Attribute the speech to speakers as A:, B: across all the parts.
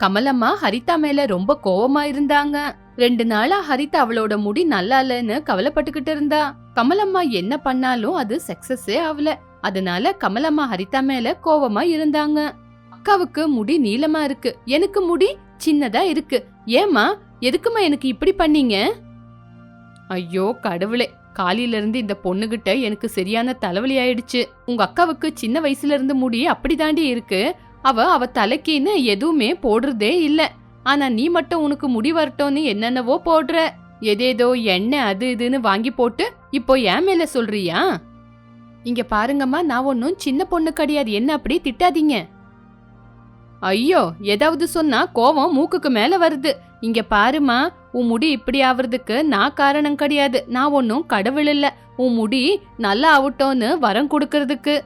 A: கமலம்மா ஹரிதா மேல ரொம்ப கோவமா இருந்தாங்க. ரெண்டு நாளா ஹரிதா அவளோட முடி நல்லா இல்லைன்னு கவலைப்பட்டுக்கிட்டு இருந்தா. கமலம்மா என்ன பண்ணாலும் அது சக்சஸே ஆகல அதனால கமலம்மா ஹரிதா மேல கோவமா இருந்தாங்க. அக்காவுக்கு முடி நீளமா இருக்கு. எனக்கு முடி சின்னதா இருக்கு. ஏமா எதுக்குமா எனக்கு இப்படி பண்ணீங்க? ஐயோ கடவுளே. காலையில இருந்து இந்த பொண்ணுகிட்ட எனக்கு சரியான தலைவலி ஆயிடுச்சு. உங்க அக்காவுக்கு சின்ன வயசுல இருந்து முடி அப்படிதாண்டி இருக்கு. அவ அவ தலைக்கின்னு எதுவுமே போடுறதே இல்ல. ஆனா நீ மட்டும் உனக்கு முடி வரட்டும்னு என்னென்னவோ போடுற. எதேதோ எண்ணெய் அது இதுன்னு வாங்கி போட்டு இப்போ என் மேல சொல்றியா? இங்க பாருங்கம்மா நான் ஒன்னும் சின்ன பொண்ணு கிடையாது. என்ன அப்படி திட்டாதீங்க. ஐயோ ஏதாவது சொன்னா கோவம் மூக்குக்கு மேல வருது. இங்க பாருமா உன் முடி இப்படி ஆவறதுக்கு நான் காரணம் கிடையாது. நான் ஒன்னும் கடவுள் இல்ல. உன் முடி நல்லா ஆகட்டும்னு வரம் கொடுக்கறதுக்கு.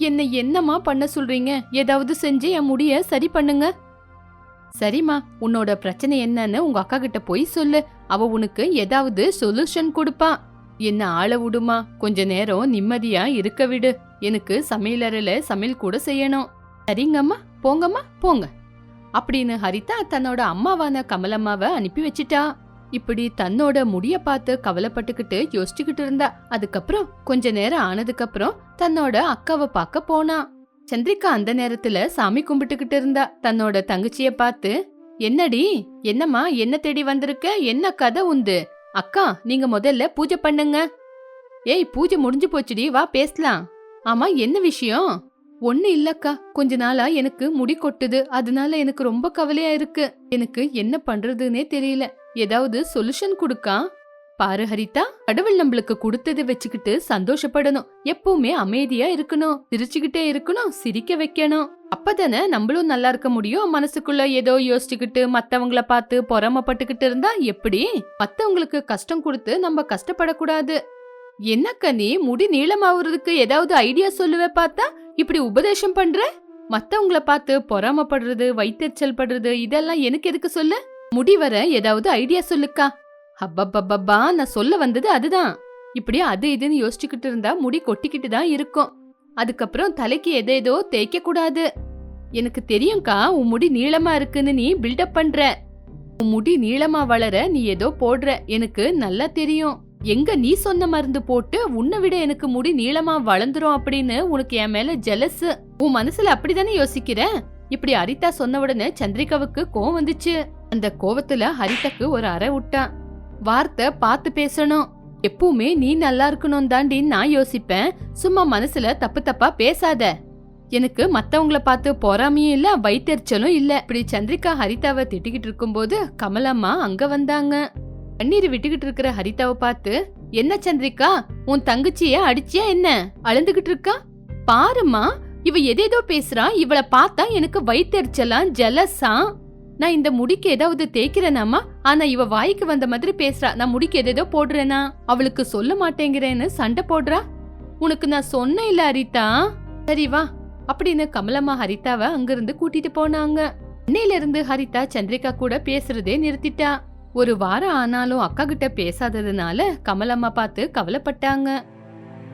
A: என்னை என்னம்மா பண்ண சொல்றீங்க? ஏதாவது செஞ்சு என் முடிய சரி பண்ணுங்க. சரிம்மா உன்னோட பிரச்சனை என்னன்னு உங்க அக்கா கிட்ட போய் சொல்லு. அவ உனக்கு ஏதாவது சொல்யூஷன் கொடுப்பா. என்ன ஆள விடுமா? கொஞ்ச நேரம் நிம்மதியா இருக்க விடு. எனக்கு சமையலறையில சமையல் கூட செய்யணும். சரிங்கம்மா போங்கம்மா போங்க. அப்படின்னு ஹரிதா தன்னோட அம்மாவான கமலம்மாவை அனுப்பி வச்சிட்டா. இப்படி தன்னோட முடிய பார்த்து கவலைப்பட்டுக்கிட்டு யோசிச்சுக்கிட்டு இருந்தா. அதுக்கப்புறம் கொஞ்ச நேரம் ஆனதுக்கு அப்புறம் தன்னோட அக்காவை பார்க்க போனா. சந்திரிகா அந்த நேரத்துல சாமி கும்பிட்டுக்கிட்டு இருந்தா. தன்னோட தங்கச்சிய பார்த்து என்னடி? என்னம்மா? என்ன தேடி வந்திருக்க? என்ன கதை உண்டு? அக்கா நீங்க முதல்ல பூஜை பண்ணுங்க. ஏய் பூஜை முடிஞ்சு போச்சுடி. வா பேசலாம். ஆமா என்ன விஷயம்? ஒண்ணு இல்லக்கா. கொஞ்ச நாளா எனக்கு முடி கொட்டுது. அதனால எனக்கு ரொம்ப கவலையா இருக்கு. எனக்கு என்ன பண்றதுன்னே தெரியல. ஏதாவது சொல்யூஷன் கொடுக்கா? பாரு ஹரிதா கடவுள் நம்மளுக்கு கொடுத்ததை வச்சுக்கிட்டு சந்தோஷப்படணும். எப்பவுமே அமைதியா இருக்கணும். சிரிச்சுக்கிட்டே இருக்கணும். சிரிக்க வைக்கணும். அப்பதானே நம்மளும் நல்லா இருக்க முடியும். மனசுக்குள்ள ஏதோ யோசிச்சுக்கிட்டு மத்தவங்கள பார்த்து பொறாமப்பட்டுக்கிட்டு இருந்தா எப்படி? மத்தவங்களுக்கு கஷ்டம் கொடுத்து நம்ம கஷ்டப்படக்கூடாது. என்னக்கா நீ? முடி நீளமாவுறதுக்கு ஏதாவது ஐடியா சொல்லுவ பார்த்தா? இப்படி உபதேசம் பண்ற? மத்தவங்கள பார்த்து பொறாமப்படுறது வைத்தறிச்சல் படுறது இதெல்லாம் எனக்கு எதுக்கு சொல்லு? முடி வர ஏதாவது ஐடியா சொல்லுக்கா. அப்பப்பப்பா நான் சொல்ல வந்தது அதுதான். இப்படி அது இதுன்னு யோசிச்சுக்கிட்டு இருந்தா முடி கொட்டிக்கிட்டு தான் இருக்கும். அதுக்கப்புறம் தலைக்கு எதேதோ தேய்க்க கூடாது. எனக்கு தெரியும்க்கா உன் முடி நீளமா இருக்குன்னு நீ பில்டப் பண்ற. உன் முடி நீளமா வளர நீ ஏதோ போடுற. எனக்கு நல்லா தெரியும். எங்க நீ சொன்ன மருந்து போட்டு உன்னை விட எனக்கு முடி நீளமா வளர்ந்துரும் அப்படின்னு உனக்கு என் மேல ஜெலஸ் உன் மனசுல அப்படிதானே யோசிக்கிற? இப்படி ஹரிதா சொன்ன உடனே சந்திரிகாவுக்கு கோவம் வந்துச்சு. அந்த கோவத்துல ஹரிதாக்கு ஒரு அறை விட்டான் வார்த்தை பார்த்து பேசணும். எப்பவுமே நீ நல்லா இருக்கணும் தாண்டி நான் யோசிப்பேன். சும்மா மனசுல தப்பு தப்பா பேசாத. எனக்கு மத்தவங்களை பார்த்து பொறாமையும் இல்ல வைத்தறிச்சலும் இல்ல. இப்படி சந்திரிகா ஹரிதாவை திட்டிக்கிட்டு இருக்கும்போது கமலம்மா அங்க வந்தாங்க. கண்ணீர் விட்டுக்கிட்டு இருக்கிற ஹரிதாவை பார்த்து என்ன சந்திரிகா உன் தங்கச்சிய அடிச்சியா என்ன? அழுந்துகிட்டு இருக்கா? பாருமா இவ எதேதோ பேசுறா இவள பார்த்தா எனக்கு வயிற்றுச்சலாம் ஜலசா? நான் இந்த முடிக்கு ஏதாவது தேய்க்கிறேனாமா ஆனா இவ வாய்க்கு வந்த மாதிரி பேசுறா. நான் முடிக்கு எதேதோ போடுறேனா? அவளுக்கு சொல்ல மாட்டேங்கிறேன்னு சண்டை போடுறா? உனக்கு நான் சொன்னேன் இல்ல ஹரிதா. சரி வா. அப்படின்னு கமலம்மா ஹரிதாவை அங்கிருந்து கூட்டிட்டு போனாங்க. அன்னையில இருந்து ஹரிதா சந்திரிகா கூட பேசுறதே நிறுத்திட்டா. ஒரு வாரம் ஆனாலும் அக்கா கிட்ட பேசாததுனால கமலம்மா பார்த்து கவலைப்பட்டாங்க.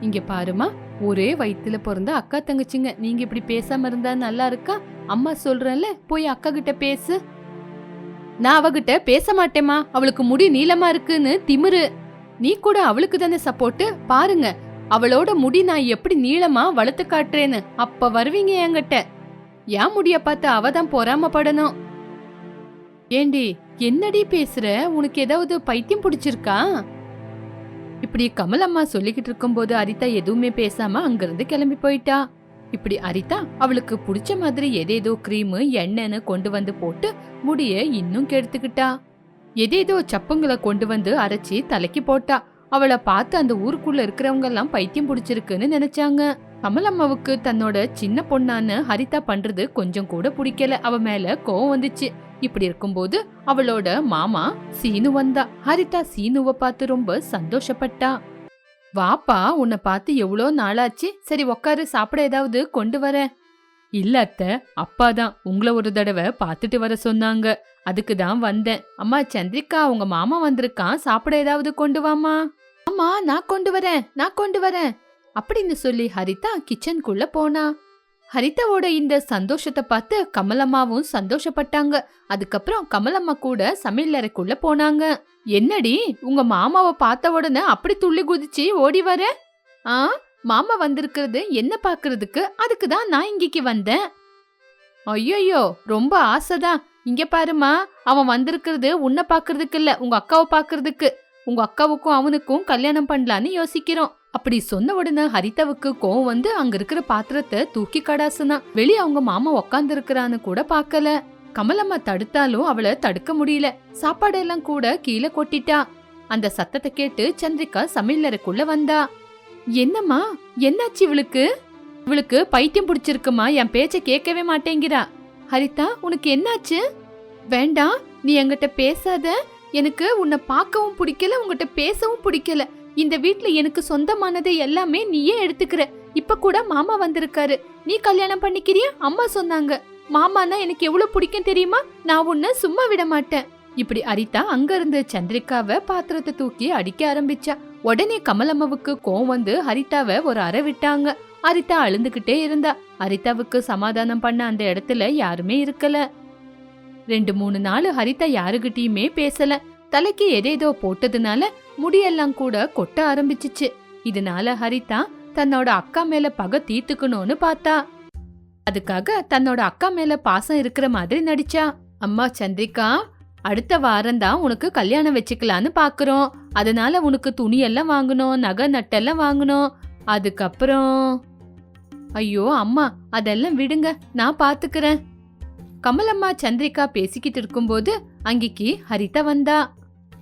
A: இங்க பாருமா ஒரே வயிற்றுல பிறந்த அக்கா தங்கச்சிங்க. நீங்க இப்படி பேசாம இருந்தா நல்லா இருக்கா? அம்மா சொல்றேன்ல போய் அக்கா கிட்ட பேசு. நான் அவகிட்ட பேச மாட்டேமா அவளுக்கு முடி நீளமா இருக்குன்னு திமிரு. நீ கூட அவளுக்கு தானே சப்போர்ட்டு? பாருங்க அவளோட முடி நான் எப்படி நீளமா வளர்த்து காட்டுறேன்னு. அப்ப வருவீங்க என்கிட்ட. என் முடிய பார்த்து அவ தான் பொறாமப்படணும் ஏண்டி என்னடி பேசுற? உனக்கு ஏதாவது பைத்தியம் பிடிச்சிருக்கா? இப்படி கமலம்மா சொல்லிக்கிட்டு இருக்கும்போது அரிதா எதுவுமே பேசாம அங்கிருந்து கிளம்பி போயிட்டா. இப்படி அரிதா அவளுக்கு பிடிச்ச மாதிரி எதேதோ கிரீம் எண்ணெய்னு கொண்டு வந்து போட்டு முடிய இன்னும் கெடுத்துக்கிட்டா. எதேதோ சப்புங்களை கொண்டு வந்து அரைச்சி தலைக்கு போட்டா. அவளை பார்த்து அந்த ஊருக்குள்ள இருக்கிறவங்க எல்லாம் பைத்தியம் பிடிச்சிருக்குன்னு நினைச்சாங்க. கமலம்மாவுக்கு தன்னோட சின்ன பொண்ணான்னு ஹரிதா பண்றது கொஞ்சம் கூட பிடிக்கல. அவ மேல கோவம் வந்துச்சு. இப்படி இருக்கும்போது அவளோட மாமா சீனு வந்தா. ஹரிதா சீனுவ பார்த்து ரொம்ப சந்தோஷப்பட்டா. வாப்பா உன்னை பார்த்து எவ்வளோ நாளாச்சு? சரி உக்காரு சாப்பிட ஏதாவது கொண்டு வர இல்ல அத்தை அப்பா தான். உங்களை ஒரு தடவை பார்த்துட்டு வர சொன்னாங்க. அதுக்கு தான் வந்தேன். அம்மா சந்திரிகா உங்க மாமா வந்திருக்கான். சாப்பிட ஏதாவது கொண்டு வாமா அம்மா நான் கொண்டு வரேன் நான் கொண்டு வரேன் அப்படின்னு சொல்லி ஹரிதா கிச்சனுக்குள்ள போனா. ஹரிதாவோட இந்த சந்தோஷத்தை பார்த்து கமலம்மாவும் சந்தோஷப்பட்டாங்க. அதுக்கப்புறம் கமலம்மா கூட சமையலறைக்குள்ள போனாங்க. என்னடி உங்க மாமாவை பார்த்த உடனே அப்படி துள்ளி குதிச்சு ஓடி வர? ஆ மாமா வந்திருக்கிறது என்ன பாக்குறதுக்கு அதுக்கு தான் நான் இங்கிக்கு வந்தேன். ஐயோ ரொம்ப ஆசைதான். இங்க பாருமா அவன் வந்திருக்கிறது உன்னை பாக்குறதுக்கு இல்ல உங்க அக்காவை பாக்குறதுக்கு உங்க அக்காவுக்கும் அவனுக்கும் கல்யாணம் பண்ணலான்னு யோசிக்கிறோம். அப்படி சொன்ன உடனே ஹரிதாவுக்கு கோவம் வந்து அங்க இருக்கிற பாத்திரத்தை தூக்கி கடாசுனா வெளியே அவங்க மாமா உக்காந்து இருக்கிறான்னு கூட பார்க்கல கமலம்மா தடுத்தாலும் அவளை தடுக்க முடியல. சாப்பாடெல்லாம் கூட கீழே கொட்டிட்டா. அந்த சத்தத்தை கேட்டு சந்திரிகா சமையலறைக்குள்ள வந்தா. என்னம்மா என்னாச்சு இவளுக்கு? இவளுக்கு பைத்தியம் பிடிச்சிருக்குமா? என் பேச்ச கேட்கவே மாட்டேங்கிறா. ஹரிதா உனக்கு என்னாச்சு? வேண்டாம் நீ என்கிட்ட பேசாத. எனக்கு உன்னை பார்க்கவும் பிடிக்கல உங்ககிட்ட பேசவும் பிடிக்கல. இந்த வீட்ல எனக்கு சொந்தமானதை எல்லாமே நீயே எடுத்துக்கிற. இப்ப கூட மாமா வந்திருக்காரு. நீ கல்யாணம் பண்ணிக்கிறியா? அம்மா சொன்னாங்க. மாமானா எனக்கு எவ்வளவு பிடிக்கும் தெரியுமா? நான் உன்னை சும்மா விட மாட்டேன். இப்படி அரிதா அங்க இருந்து சந்திரிகாவை பாத்திரத்தை தூக்கி அடிக்க ஆரம்பிச்சா. உடனே கமலம்மாவுக்கு கோவம் வந்து ஹரிதாவை ஒரு அறை விட்டாங்க. ஹரிதா அழுந்துகிட்டே இருந்தா. ஹரிதாவுக்கு சமாதானம் பண்ண அந்த இடத்துல யாருமே இருக்கல. ரெண்டு மூணு நாள் ஹரிதா யாருகிட்டயுமே பேசல. தலைக்கு எதேதோ போட்டதுனால முடியெல்லாம் கூட கொட்ட ஆரம்பிச்சிச்சு. இதனால ஹரிதா தன்னோட அக்கா மேல பகை தீத்துக்கணும்னு பார்த்தா. அதுக்காக தன்னோட அக்கா மேல பாசம் இருக்கிற மாதிரி நடிச்சா. அம்மா சந்திரிகா அடுத்த வாரம் தான் உனக்கு கல்யாணம் வச்சுக்கலான்னு பாக்குறோம். அதனால உனக்கு துணியெல்லாம் வாங்கணும் நகை நட்டெல்லாம் வாங்கணும். அதுக்கப்புறம் ஐயோ அம்மா அதெல்லாம் விடுங்க. நான் பாத்துக்கிறேன். கமலம்மா சந்திரிகா பேசிக்கிட்டு இருக்கும்போது அங்கிக்கு ஹரிதா வந்தா.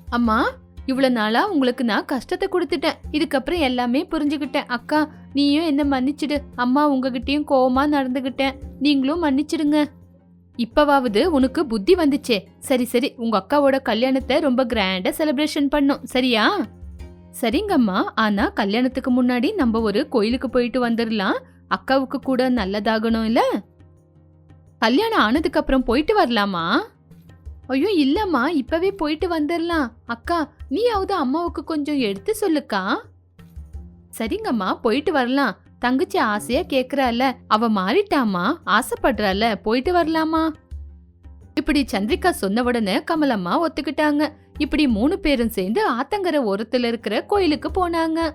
A: அம்மா இவ்வளவு நாளா உங்களுக்கு நான் கஷ்டத்தை கொடுத்துட்டேன். இதுக்கப்புறம் எல்லாமே புரிஞ்சுக்கிட்டேன். அக்கா நீயும் என்ன மன்னிச்சிடு. அம்மா உங்ககிட்டயும் கோவமா நடந்துகிட்டேன். நீங்களும் மன்னிச்சிடுங்க. இப்பவாவது உனக்கு புத்தி வந்துச்சே. சரி சரி. உங்க அக்காவோட கல்யாணத்தை ரொம்ப கிராண்டா செலிப்ரேஷன் பண்ணோம். சரியா? சரிங்கம்மா. ஆனா கல்யாணத்துக்கு முன்னாடி நம்ம ஒரு கோயிலுக்கு போயிட்டு வந்துடலாம் அக்காவுக்கு கூட நல்லதாகணும் இல்லை? கல்யாணம் ஆனதுக்கு அப்புறம் போயிட்டு வரலாமா? ஐயோ இல்லம்மா இப்பவே போயிட்டு வந்துடலாம் அக்கா நீயாவது அம்மாவுக்கு கொஞ்சம் எடுத்து சொல்லுக்கா. சரிங்கம்மா போயிட்டு வரலாம். தங்கச்சி ஆசையா கேக்குறால அவ மாறிட்டாமா ஆசைப்படுறால போயிட்டு வரலாமா? இப்படி சந்திரிகா சொன்ன உடனே கமலம்மா ஒத்துக்கிட்டாங்க. இப்படி மூணு பேரும் சேர்ந்து ஆத்தங்கரை ஓரத்துல இருக்கிற கோயிலுக்கு போனாங்க.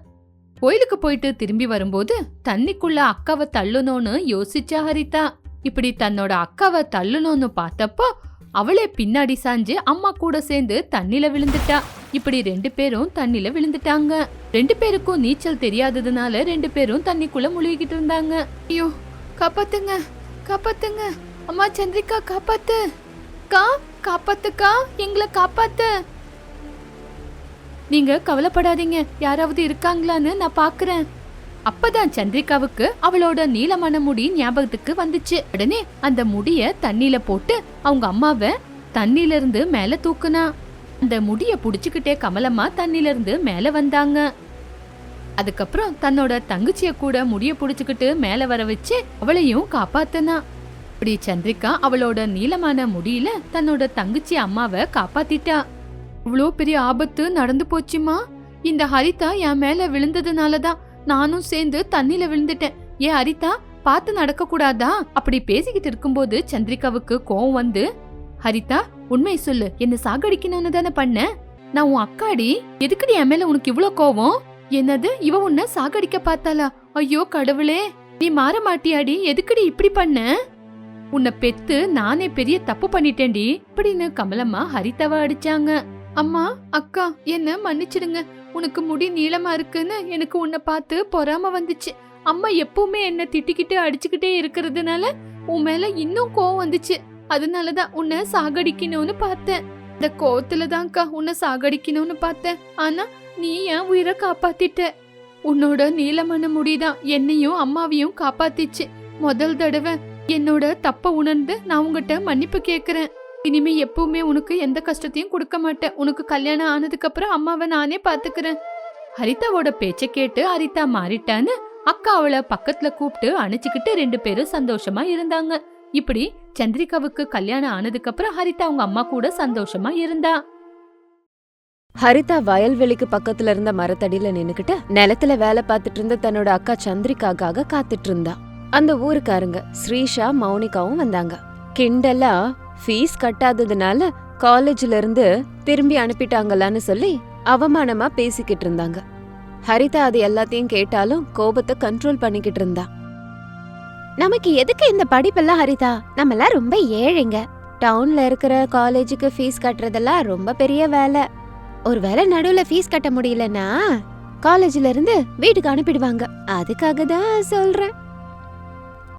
A: கோயிலுக்கு போயிட்டு திரும்பி வரும்போது தண்ணிக்குள்ள அக்காவை தள்ளணும்னு யோசிச்சா ஹரிதா. இப்படி தன்னோட அக்காவை தள்ளணும்னு பார்த்தப்போ அவளே பின்னாடி சாஞ்சு அம்மா கூட சேர்ந்து தண்ணில விழுந்துட்டா. இப்படி ரெண்டு பேரும் தண்ணில விழுந்துட்டாங்க. ரெண்டு பேருக்கும் நீச்சல் தெரியாததுனால ரெண்டு பேரும் தண்ணிக்குள்ள முழுகிட்டு இருந்தாங்க. ஐயோ காப்பாத்துங்க காப்பாத்துங்க. அம்மா சந்திரிகா காப்பாத்து. கா காப்பாத்துக்கா எங்களை காப்பாத்து. நீங்க கவலைப்படாதீங்க. யாராவது இருக்காங்களான்னு நான் பாக்குறேன். அப்பதான் சந்திரிகாவுக்கு அவளோட நீளமான முடி ஞாபகத்துக்கு வந்துச்சு. உடனே அந்த முடிய தண்ணில போட்டு அவங்க அம்மாவை தண்ணில இருந்து மேல தூக்குனா. அந்த முடிய புடிச்சுக்கிட்டே கமலம்மா தண்ணில இருந்து மேல வந்தாங்க. அதுக்கப்புறம் தன்னோட தங்கச்சிய கூட முடிய புடிச்சுக்கிட்டு மேல வர வச்சு அவளையும் காப்பாத்தனா. இப்படி சந்திரிகா அவளோட நீளமான முடியில தன்னோட தங்கச்சி அம்மாவை காப்பாத்திட்டா. இவ்வளோ பெரிய ஆபத்து நடந்து போச்சுமா? இந்த ஹரிதா என் மேல விழுந்ததுனாலதான் நானும் சேர்ந்து தண்ணில விழுந்துட்டேன். ஏ ஹரிதா பார்த்து நடக்க கூடாதா அப்படி பேசிக்கிட்டு இருக்கும்போது சந்திரிகாவுக்கு கோவம் வந்து ஹரிதா உண்மை சொல்லு. என்ன சாகடிக்கணும்னு தானே பண்ண? நான் உன் அக்காடி. எதுக்குடி என் மேல உனக்கு இவ்ளோ கோவம்? என்னது? இவ உன்ன சாகடிக்க பார்த்தாளா? ஐயோ கடவுளே. நீ மாற மாட்டியாடி. எதுக்குடி இப்படி பண்ண? உன்னை பெத்து நானே பெரிய தப்பு பண்ணிட்டேன்டி. இப்படின்னு கமலம்மா ஹரிதாவை அடிச்சாங்க. அம்மா அக்கா என்ன மன்னிச்சிடுங்க. உனக்கு முடி நீளமா இருக்குன்னு எனக்கு உன்னை பார்த்து பொறாம வந்துச்சு. அம்மா எப்பவுமே என்ன திட்டிக்கிட்டு அடிச்சுக்கிட்டே இருக்கிறதுனால உன் மேல இன்னும் கோவம் வந்துச்சு. அதனாலதான் உன்னை சாகடிக்கணும்னு பார்த்தேன். இந்த கோவத்துல தான்க்கா உன்னை சாகடிக்கணும்னு பார்த்தேன். ஆனா நீ என் உயிரை காப்பாத்திட்ட. உன்னோட நீளமான முடிதான் என்னையும் அம்மாவையும் காப்பாத்திச்சு. முதல் தடவை என்னோட தப்ப உணர்ந்து நான் உங்ககிட்ட மன்னிப்பு கேக்குறேன். இனிமே எப்பவுமே உனக்கு எந்த கஷ்டத்தையும் கொடுக்க மாட்டேன். உனக்கு கல்யாணம் ஆனதுக்கு அப்புறம் அம்மாவை நானே பாத்துக்கிறேன். ஹரிதாவோட பேச்ச கேட்டு ஹரிதா மாறிட்டான்னு அக்கா அவளை பக்கத்துல கூப்பிட்டு அணைச்சுக்கிட்டு ரெண்டு பேரும் சந்தோஷமா இருந்தாங்க. இப்படி சந்திரிகாவுக்கு கல்யாணம் ஆனதுக்கு அப்புறம் ஹரிதா அவங்க அம்மா கூட சந்தோஷமா இருந்தா.
B: ஹரிதா வயல்வெளிக்கு பக்கத்துல இருந்த மரத்தடியில நின்னுக்கிட்டு நிலத்துல வேலை பார்த்துட்டு இருந்த தன்னோட அக்கா சந்திரிகாக்காக காத்துட்டு இருந்தா. அந்த ஊருக்காரங்க ஸ்ரீஷா மௌனிகாவும் வந்தாங்க. கிண்டலா ஃபீஸ் கட்டாததுனால காலேஜ்ல இருந்து திரும்பி அனுப்பிட்டாங்களான்னு சொல்லி அவமானமா பேசிக்கிட்டு இருந்தாங்க. ஹரிதா அது எல்லாத்தையும் கேட்டாலும் கோபத்தை கண்ட்ரோல் பண்ணிக்கிட்டு இருந்தா. நமக்கு எதுக்கு இந்த படிப்பெல்லாம் ஹரிதா? நம்மலாம் ரொம்ப ஏழைங்க. டவுன்ல இருக்கிற காலேஜுக்கு ஃபீஸ் கட்டுறதெல்லாம் ரொம்ப பெரிய வேலை. ஒருவேளை நடுவுல ஃபீஸ் கட்ட முடியலன்னா காலேஜ்ல இருந்து வீட்டுக்கு அனுப்பிடுவாங்க. அதுக்காக தான் சொல்றேன்.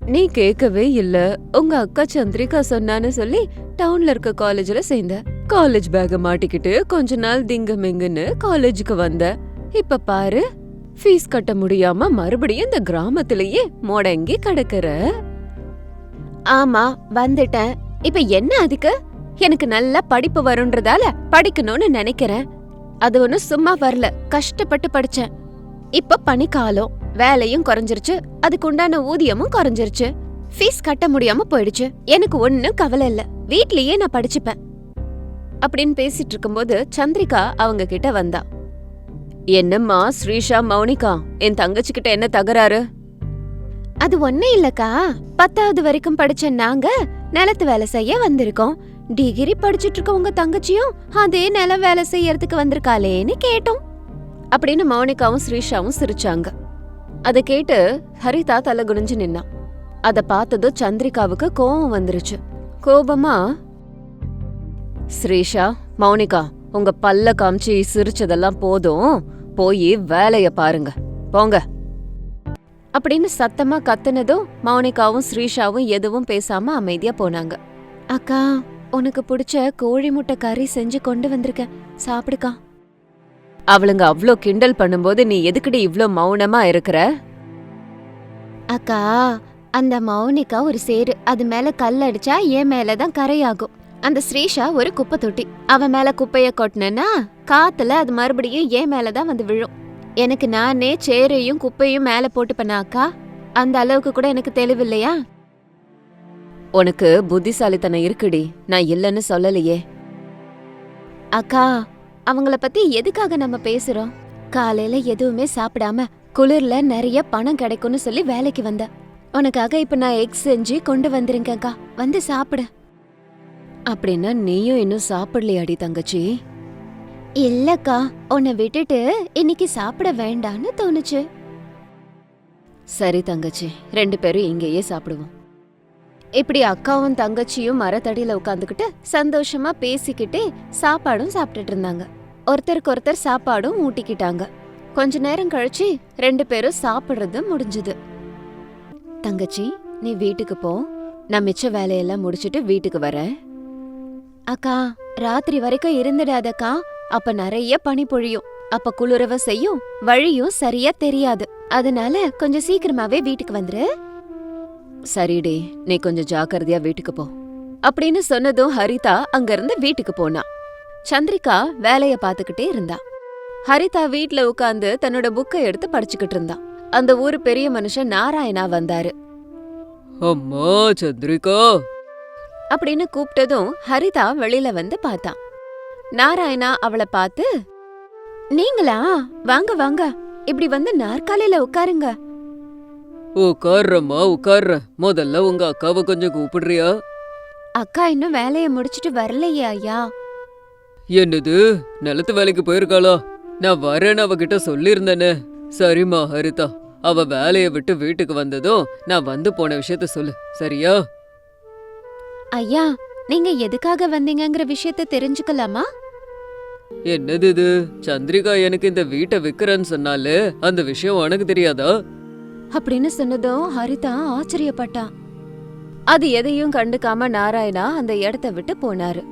B: நீ கேட்கவே இல்ல. உங்க அக்கா சந்திரிகா சொன்னான்னு சொல்லி டவுன்ல இருக்க காலேஜ்ல சேர்ந்த. காலேஜ் பேக மாட்டிக்கிட்டு கொஞ்ச நாள் திங்க மெங்குன்னு காலேஜுக்கு வந்த. இப்ப பாரு ஃபீஸ் கட்ட முடியாம மறுபடியும் இந்த கிராமத்திலேயே முடங்கி கிடக்குற. ஆமா வந்துட்டேன். இப்ப என்ன அதுக்கு? எனக்கு நல்லா படிப்பு வரும்ன்றதால படிக்கணும்னு நினைக்கிறேன். அது ஒன்னும் சும்மா வரல. கஷ்டப்பட்டு படிச்சேன். இப்ப பனிக்காலம் வேலையும் குறைஞ்சிருச்சு. அதுக்கு உண்டான ஊதியமும் குறைஞ்சிருச்சு. ஃபீஸ் கட்ட முடியாம போயிடுச்சு. எனக்கு ஒன்னும் கவலை இல்ல. வீட்லயே நான் படிச்சுப்பேன். அப்படின்னு பேசிட்டு இருக்கும்போது சந்திரிகா அவங்க கிட்ட வந்தா. என்னம்மா ஸ்ரீஷா மௌனிகா என் தங்கச்சி கிட்ட என்ன தகராறு? அது ஒண்ணு இல்லக்கா. பத்தாவது வரைக்கும் படிச்ச நாங்க நிலத்து வேலை செய்ய வந்திருக்கோம். டிகிரி படிச்சிட்டு இருக்க உங்க தங்கச்சியும் அதே நில வேலை செய்யறதுக்கு வந்திருக்காளேன்னு கேட்டோம். அப்படின்னு மௌனிகாவும் ஸ்ரீஷாவும் சிரிச்சாங்க. அதை கேட்டு ஹரிதா தலை குனிஞ்சு நின்னான். அதை பார்த்ததும் சந்திரிகாவுக்கு கோபம் வந்துருச்சு. கோபமா ஸ்ரீஷா மௌனிகா உங்க பல்ல காமிச்சு சிரிச்சதெல்லாம் போதும். போய் வேலைய பாருங்க. போங்க. அப்படின்னு சத்தமா கத்துனதும் மௌனிகாவும் ஸ்ரீஷாவும் எதுவும் பேசாம அமைதியா போனாங்க. அக்கா உனக்கு பிடிச்ச கோழி முட்டை கறி செஞ்சு கொண்டு வந்திருக்கேன். சாப்பிடுக்கா. அவளுங்க அவ்ளோ கிண்டல் பண்ணும்போது நீ எதுக்குடி இவ்ளோ மௌனமா இருக்கிற? அக்கா அந்த மௌனிகா ஒரு சேரு அது மேல கல் அடிச்சா என் மேலதான் கரையாகும். அந்த ஸ்ரீஷா ஒரு குப்பை தொட்டி அவன் மேல குப்பைய கொட்டினா காத்துல அது மறுபடியும் என் மேலதான் வந்து விழும். எனக்கு நானே சேரையும் குப்பையும் மேல போட்டு பண்ண அக்கா? அந்த அளவுக்கு கூட எனக்கு தெளிவில்லையா? உனக்கு புத்திசாலித்தனம் இருக்குடி. நான் இல்லைன்னு சொல்லலையே. அக்கா அவங்கள பத்தி எதுக்காக நம்ம பேசுறோம்? காலையில எதுவுமே சாப்பிடாம குளிர்ல நிறைய பணம் கிடைக்கும்னு சொல்லி வேலைக்கு வந்த. உனக்காக இப்ப நான் எக் செஞ்சு கொண்டு வந்திருக்கேன்க்கா வந்து சாப்பிடு. அப்படின்னா நீயும் இன்னும் சாப்பிடலையாடி தங்கச்சி. இல்லக்கா உன்னை விட்டுட்டு இன்னைக்கு சாப்பிட வேண்டான்னு தோணுச்சு. சரி தங்கச்சி ரெண்டு பேரும் இங்கேயே சாப்பிடுவோம். இப்படி அக்காவும் தங்கச்சியும் மரத்தடியில உட்காந்துக்கிட்டு சந்தோஷமா பேசிக்கிட்டே சாப்பாடும் சாப்பிட்டுட்டு இருந்தாங்க. ஒருத்தருக்கு ஒருத்தர் சாப்பாடும் ஊட்டிக்கிட்டாங்க. கொஞ்ச நேரம் கழிச்சு ரெண்டு பேரும் சாப்பிடுறது முடிஞ்சது. தங்கச்சி நீ வீட்டுக்கு போ. நான் மிச்ச வேலையெல்லாம் முடிச்சிட்டு வீட்டுக்கு வரேன். அக்கா ராத்திரி வரைக்கும் இருந்துடாதக்கா. அப்ப நிறைய பனி பொழியும். அப்ப குளிரவ செய்யும். வழியும் சரியா தெரியாது. அதனால கொஞ்சம் சீக்கிரமாவே வீட்டுக்கு வந்துரு. சரிடி நீ கொஞ்சம் ஜாக்கிரதையா வீட்டுக்கு போ. அப்படின்னு சொன்னதும் ஹரிதா அங்கிருந்து வீட்டுக்கு போனா. சந்திரிகா வேலைய பாத்துக்கிட்டே இருந்தா. ஹரிதா வீட்ல உட்கார்ந்து தன்னோட புக்கை எடுத்து படிச்சுக்கிட்டு இருந்தா. அந்த ஊரு பெரிய மனுஷன் நாராயணா வந்தாரு.
C: அம்மா சந்திரிகா.
B: அப்படின்னு கூப்பிட்டதும் ஹரிதா வெளியில வந்து பார்த்தான் நாராயணா அவளை பார்த்து நீங்களா? வாங்க வாங்க. இப்படி வந்து நாற்காலியில உட்காருங்க.
C: உட்கார்றம்மா உட்கார்ற முதல்ல உங்க அக்காவை கொஞ்சம் கூப்பிடுறியா?
B: அக்கா இன்னும் வேலைய முடிச்சிட்டு வரலையே ஐயா.
C: என்னது? நிலத்து வேலைக்கு போயிருக்காளா? நான் வரேன்னு அவகிட்ட சொல்லியிருந்தேனே. சரிம்மா ஹரிதா. அவ வேலைய விட்டு வீட்டுக்கு வந்ததும் நான் வந்து போன விஷயத்த சொல்லு. சரியா?
B: ஐயா நீங்க எதுக்காக வந்தீங்கங்கிற விஷயத்த தெரிஞ்சுக்கலாமா?
C: என்னது இது? சந்திரிகா எனக்கு இந்த வீட்டை விக்கிறேன்னு சொன்னாலே அந்த விஷயம் உனக்கு தெரியாதா?
B: அப்படின்னு சொன்னதும் ஹரிதா ஆச்சரியப்பட்டான் அது எதையும் கண்டுக்காம நாராயணா அந்த இடத்த விட்டு போனாரு.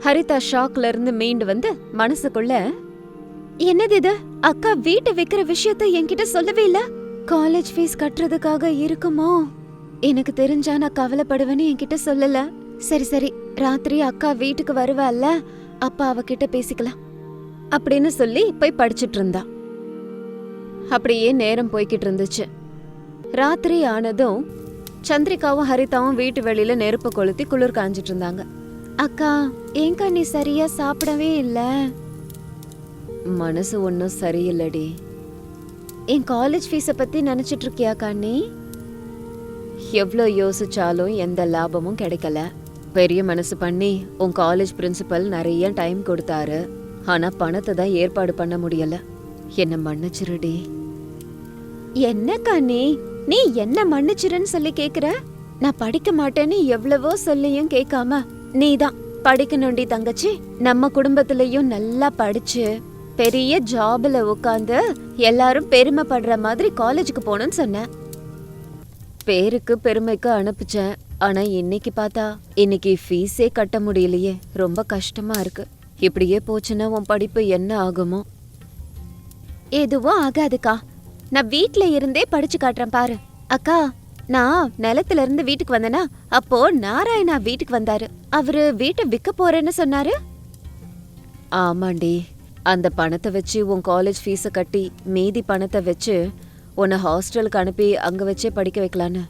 B: ஹரிதா ஷாக்ல இருந்து மீண்டு வந்து மனசுக்குள்ள என்னது இது? அக்கா வீட்டை விக்கிற விஷயத்த என்கிட்ட சொல்லவே இல்ல? காலேஜ் ஃபீஸ் கட்டுறதுக்காக இருக்குமோ? எனக்கு தெரிஞ்சா நான் கவலைப்படுவேன்னு என்கிட்ட சொல்லல. சரி சரி ராத்திரி அக்கா வீட்டுக்கு வருவாள்ல அப்பா அவகிட்ட பேசிக்கலாம் அப்படின்னு சொல்லி போய் படிச்சிட்டு இருந்தா. அப்படியே நேரம் போய்கிட்டு இருந்துச்சு. ராத்திரி ஆனதும் சந்திரிகாவும் ஹரிதாவும் வீட்டு வெளியில நெருப்பு கொளுத்தி குளிர் காஞ்சிட்டு இருந்தாங்க. அக்கா ஏங்கா நீ சரியா சாப்பிடவே இல்ல? மனசு ஒன்றும் சரியில்லடி. என் காலேஜ் ஃபீஸை பத்தி நினைச்சிட்டு இருக்கியாக்கா நீ? எவ்வளோ யோசிச்சாலும் எந்த லாபமும் கிடைக்கல. பெரிய மனசு பண்ணி உன் காலேஜ் பிரின்சிபல் நிறைய டைம் கொடுத்தாரு. ஆனா பணத்தை தான் ஏற்பாடு பண்ண முடியல. என்ன மன்னிச்சிருடி. என்ன கண்ணி நீ என்ன மன்னிச்சிருன்னு சொல்லி கேக்குற? நான் படிக்க மாட்டேன்னு எவ்வளவோ சொல்லியும் கேட்காம நீதான் படிக்கணும்டி தங்கச்சி. நம்ம குடும்பத்திலயும் நல்லா படிச்சு பெரிய ஜாப்ல உட்காந்து எல்லாரும் பெருமைப்படுற மாதிரி காலேஜுக்கு போகணும்னு சொன்னேன். பேருக்கு பெருமைக்கு அனுப்பிச்சேன். ஆனா இன்னைக்கு பார்த்தா இன்னைக்கு ஃபீஸே கட்ட முடியலையே. ரொம்ப கஷ்டமா இருக்கு. இப்படியே போச்சுன்னா உன் படிப்பு என்ன ஆகுமோ? எதுவும் ஆகாதுக்கா. நான் வீட்ல இருந்தே படிச்சு காட்டுறேன் பாரு. அக்கா நான் நிலத்துல இருந்து வீட்டுக்கு வந்தேனா அப்போ நாராயணா வீட்டுக்கு வந்தாரு. அவரு வீட்டை விற்க போறேன்னு சொன்னாரு. ஆமாண்டி. அந்த பணத்தை வச்சு உன் காலேஜ் ஃபீஸை கட்டி மீதி பணத்தை வச்சு உன்னை ஹாஸ்டலுக்கு அனுப்பி அங்க வச்சே படிக்க வைக்கலான்னு.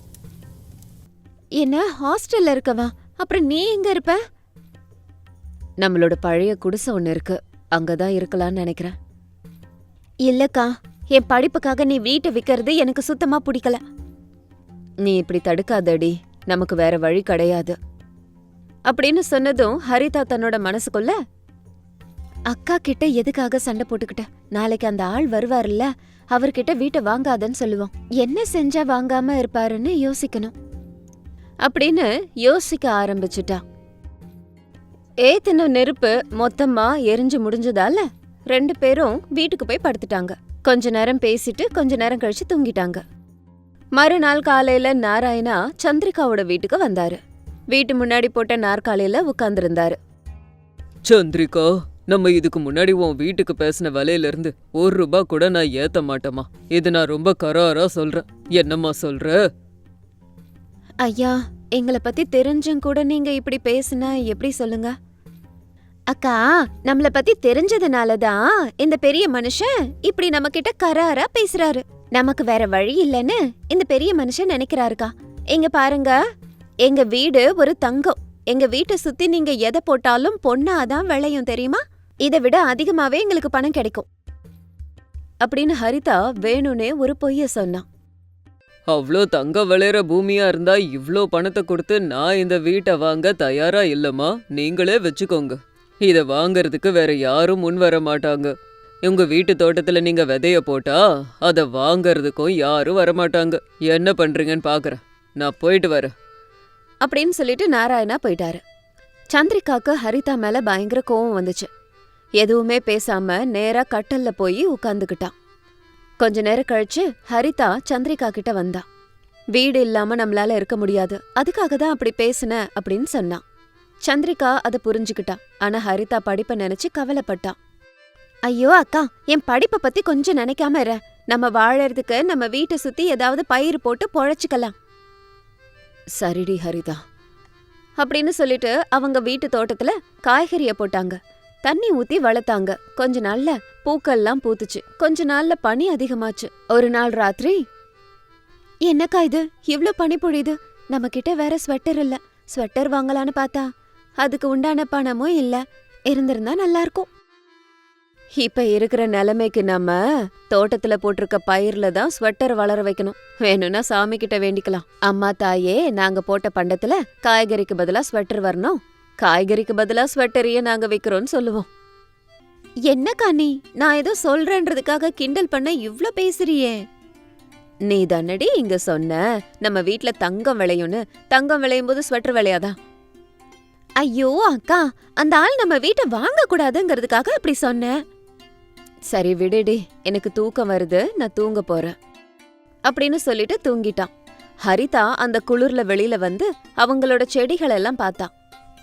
B: என்ன ஹாஸ்டல்ல இருக்கவா? அப்புறம் நீ எங்க இருப்ப? நம்மளோட பழைய குடிசை ஒன்று இருக்கு. அங்கதான் இருக்கலாம்னு நினைக்கிறேன். இல்லக்கா என் படிப்புக்காக நீ வீட்டை விற்கிறது எனக்கு சுத்தமா பிடிக்கல. நீ இப்படி தடுக்காதடி. நமக்கு வேற வழி கிடையாது. அப்படின்னு சொன்னதும் ஹரிதா தன்னோட மனசுக்குள்ள அக்கா கிட்ட எதுக்காக சண்டை போட்டுக்கிட்ட? நாளைக்கு அந்த ஆள் வருவாருல்ல அவர்கிட்ட வீட்டை வாங்காதன்னு சொல்லுவோம். என்ன செஞ்சா வாங்காம இருப்பாருன்னு யோசிக்கணும். அப்படின்னு யோசிக்க ஆரம்பிச்சுட்டா. ஏத்தின நெருப்பு மொத்தமா எரிஞ்சு முடிஞ்சதால ரெண்டு பேரும் வீட்டுக்கு போய் படுத்துட்டாங்க. கொஞ்ச நேரம் பேசிட்டு கொஞ்ச நேரம் கழிச்சு தூங்கிட்டாங்க. மறுநாள் காலையில நாராயணா சந்திரிகாவோட வீட்டுக்கு வந்தாரு. வீட்டு முன்னாடி போட்ட நாற்காலியில உட்கார்ந்திருந்தாரு.
C: சந்திரிகா நம்ம இதுக்கு முன்னாடி உன் வீட்டுக்கு பேசின விலையில இருந்து ஒரு ரூபா கூட நான் ஏத்த மாட்டேமா இது நான் ரொம்ப கராரா சொல்றேன். என்னம்மா சொல்ற?
B: ஐயா எங்களை பத்தி தெரிஞ்சும் கூட நீங்க இப்படி பேசுனா எப்படி சொல்லுங்க? அக்கா நம்மள பத்தி தெரிஞ்சதுனால தான் இந்த பெரிய மனுஷன் இப்படி நம்ம கிட்ட கராரா பேசுறாரு. நமக்கு வேற வழி இல்லைன்னு இந்த பெரிய மனுஷன் நினைக்கிறாருக்கா. எங்க பாருங்க எங்க வீடு ஒரு தங்கம். எங்க வீட்டை சுத்தி நீங்க எதை போட்டாலும் பொண்ணாதான் விளையும் தெரியுமா? இதை விட அதிகமாவே எங்களுக்கு பணம் கிடைக்கும். அப்படின்னு ஹரிதா வேணும்னே ஒரு பொய்ய சொன்னான்.
C: அவ்வளோ தங்க விளையிற பூமியா இருந்தா இவ்ளோ பணத்தை கொடுத்து நான் இந்த வீட்டை வாங்க தயாரா இல்லம்மா? நீங்களே வச்சுக்கோங்க. இத வாங்கறதுக்கு வேற யாரும் முன் வர மாட்டாங்க. உங்க வீட்டு தோட்டத்துல நீங்க விதைய போட்டா அதை வாங்கறதுக்கும் யாரும் வரமாட்டாங்க. என்ன பண்றீங்கன்னு பாக்குறேன். நான் போயிட்டு வரேன்.
B: அப்படின்னு சொல்லிட்டு நாராயணா போயிட்டாரு. சந்திரிகாக்கு ஹரிதா மேல பயங்கர கோவம் வந்துச்சு. எதுவுமே பேசாம நேரா கட்டல்ல போய் உட்காந்துக்கிட்டான் கொஞ்ச நேரம் கழிச்சு ஹரிதா சந்திரிகா கிட்ட வந்தா. வீடு இல்லாம நம்மளால இருக்க முடியாது. அதுக்காக தான் அப்படி பேசுன அப்படின்னு சொன்னான் சந்திரிகா அதை புரிஞ்சுக்கிட்டா. ஆனா ஹரிதா படிப்பை நினைச்சு கவலைப்பட்டா. ஐயோ அக்கா என் படிப்பை பத்தி கொஞ்சம் நினைக்காம இரு. நம்ம வாழறதுக்கு நம்ம வீட்டை சுத்தி ஏதாவது பயிர் போட்டு பொழைச்சிக்கலாம். சரிடி ஹரிதா. அப்படின்னு சொல்லிட்டு அவங்க வீட்டு தோட்டத்துல காய்கறிய போட்டாங்க. தண்ணி ஊத்தி வளர்த்தாங்க. கொஞ்ச நாள்ல பூக்கள்லாம் பூத்துச்சு. கொஞ்ச நாள்ல பனி அதிகமாச்சு. ஒரு நாள் ராத்திரி என்னக்கா இது? இவ்ளோ பனி பொழியுது நம்ம கிட்ட வேற ஸ்வெட்டர் இல்ல. ஸ்வெட்டர் வாங்கலான்னு பார்த்தா அதுக்கு உண்டான பணமும் இல்ல. இருந்திருந்தா நல்லா இருக்கும் இப்ப இருக்கிற நிலைமைக்கு நம்ம தோட்டத்துல போட்டிருக்க பயிர்ல தான் ஸ்வெட்டர் வளர வைக்கணும். வேணும்னா சாமி கிட்ட வேண்டிக்கலாம். அம்மா தாயே நாங்க போட்ட பண்டத்துல காய்கறிக்கு பதிலா ஸ்வெட்டர் வரணும். காய்கறிக்கு பதிலா ஸ்வெட்டரையே நாங்க வைக்கிறோம்னு சொல்லுவோம். என்ன காணி நான் ஏதோ சொல்றேன்றதுக்காக கிண்டல் பண்ண இவ்ளோ பேசுறியே. நீ தானடி இங்க சொன்ன நம்ம வீட்ல தங்கம் விளையும்னு. தங்கம் விளையும் போது ஸ்வெட்டர் விளையாதா? ஐயோ அக்கா அந்த ஆள் நம்ம வீட்டை வாங்க கூடாதுங்கிறதுக்காக அப்படி சொன்னேன். சரி விடுடி. எனக்கு தூக்கம் வருது. நான் தூங்க போறேன். அப்படின்னு சொல்லிட்டு தூங்கிட்டான். ஹரிதா அந்த குளிர்ல வெளியில வந்து அவங்களோட செடிகள் எல்லாம் பார்த்தா.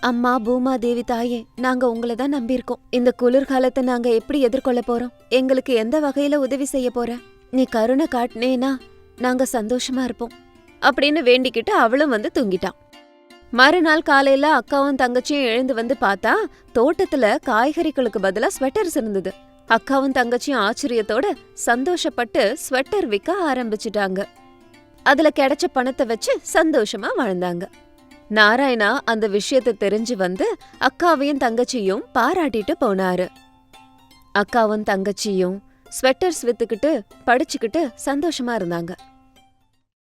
B: அம்மா பூமா தேவி தாயே நாங்க உங்களை தான் நம்பியிருக்கோம். இந்த குளிர்காலத்தை நாங்க எப்படி எதிர்கொள்ள போறோம்? எங்களுக்கு எந்த வகையில உதவி செய்ய போற? நீ கருணை காட்டினேனா நாங்க சந்தோஷமா இருப்போம். அப்படின்னு வேண்டிக்கிட்டு அவளும் வந்து தூங்கிட்டான். மறுநாள் காலையில அக்காவும் தங்கச்சியும் எழுந்து வந்து பார்த்தா தோட்டத்துல காய்கறிகளுக்கு பதிலா ஸ்வெட்டர்ஸ் இருந்தது. அக்காவும் தங்கச்சியும் ஆச்சரியத்தோட சந்தோஷப்பட்டு ஸ்வெட்டர் விற்க ஆரம்பிச்சிட்டாங்க. அதுல கிடைச்ச பணத்தை வச்சு சந்தோஷமா வாழ்ந்தாங்க. நாராயணா அந்த விஷயத்தை தெரிஞ்சு வந்து அக்காவையும் தங்கச்சியும் பாராட்டிட்டு போனாரு. அக்காவும் தங்கச்சியும் ஸ்வெட்டர்ஸ் வித்துக்கிட்டு படிச்சுக்கிட்டு சந்தோஷமா இருந்தாங்க.